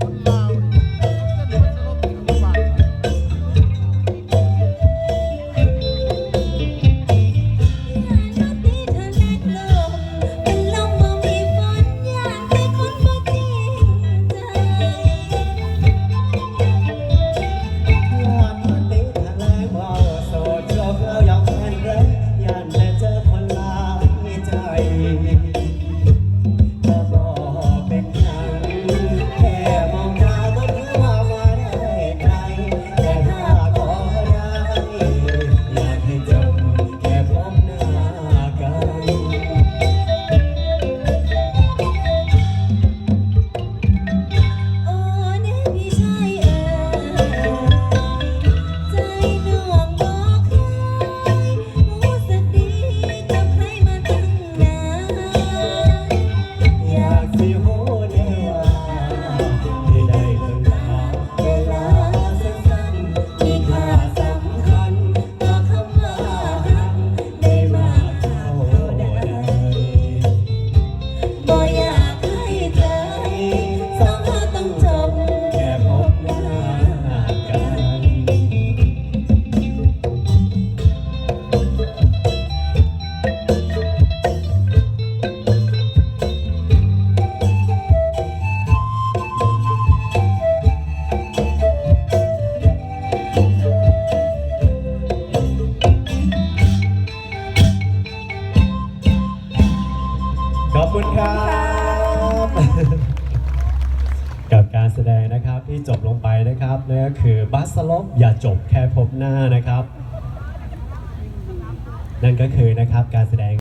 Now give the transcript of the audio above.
அம்மா ครับกับการแสดงนะครับที่จบลงไปนะครับนั่นก็คือบัสลบอย่าจบแค่พบหน้านะครับ นั่นก็คือนะครับการแสดง